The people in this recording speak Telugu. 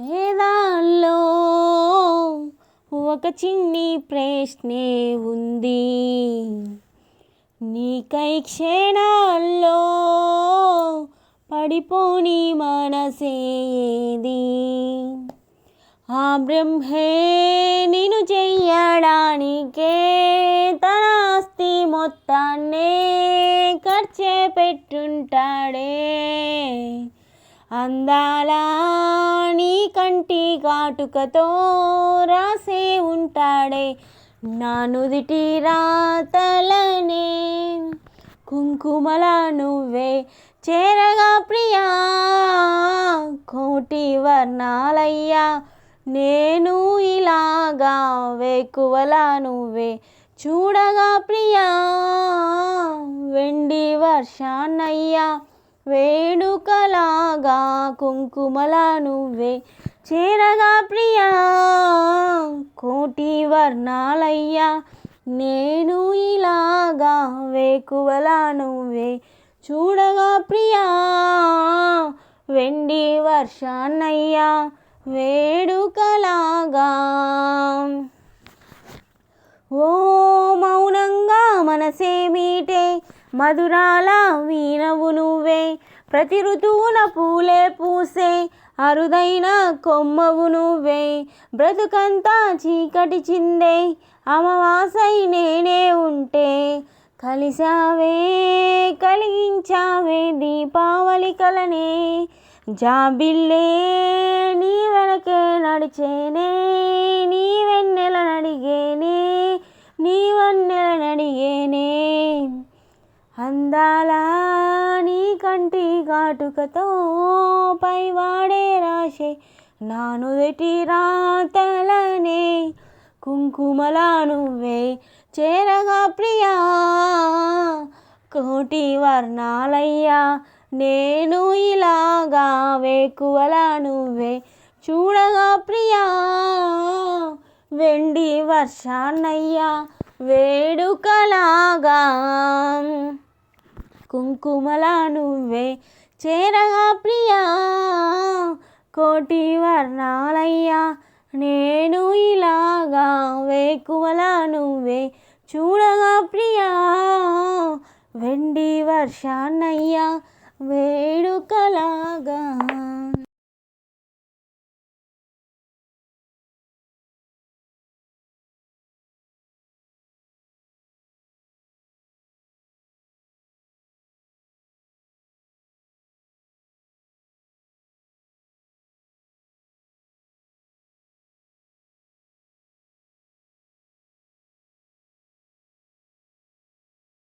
పేదాల్లో ఒక చిన్ని ప్రశ్నే ఉంది. నీకై క్షణాల్లో పడిపోని మనసేది ఆ బ్రహ్మే నిన్ను చెయ్యడానికే తన ఆస్తి మొత్తాన్నే ఖర్చే పెట్టుంటాడే. అందాల నీ కంటి కాటుకతో రాసే ఉంటాడే. నా నుదిటి రాతలనే కుంకుమల నువ్వే చేరగా ప్రియా. కోటి వర్ణాలయ్యా నేను ఇలాగా వేకువల నువ్వే చూడగా ప్రియా. వెండి వర్షాన్నయ్యా వేణుకలాగా కుంకుమల నువ్వే చేరగా ప్రియా. కోటి వర్ణాలయ్యా నేను ఇలాగా వేకువల నువ్వే చూడగా ప్రియా. వెండి వర్షాన్నయ్యా వేడుకలాగా ఓ మౌనంగా మనసేమిటే మధురాల వీణవు నువ్వే. ప్రతి ఋతువున పూలే పూసే అరుదైన కొమ్మవు నువ్వే. బ్రతుకంతా చీకటి చిందే అమవాసై నేనే ఉంటే. కలిసావే కలిగించావే దీపావళి కలనే. జాబిల్లే నీ వెనకే నడిచేనే. అందాలా నీ కంటి కాటుకతో పైవాడే రాశే నాను నుదిటి రాతలనే కుంకుమలా నువ్వే చేరగా ప్రియా. కోటి వర్ణాలయ్యా నేను ఇలాగా వేకువలా నువ్వే చూడగా ప్రియా. వెండి వర్షాన్నయ్యా వేడుకలాగా కుంకుమలా నువ్వే చేరగా ప్రియా. కోటి వర్ణాలయ్యా నేను ఇలాగా వేకుమలా నువ్వే చూడగా ప్రియా. వెండి వర్షాన్నయ్యా వేడుకలాగా.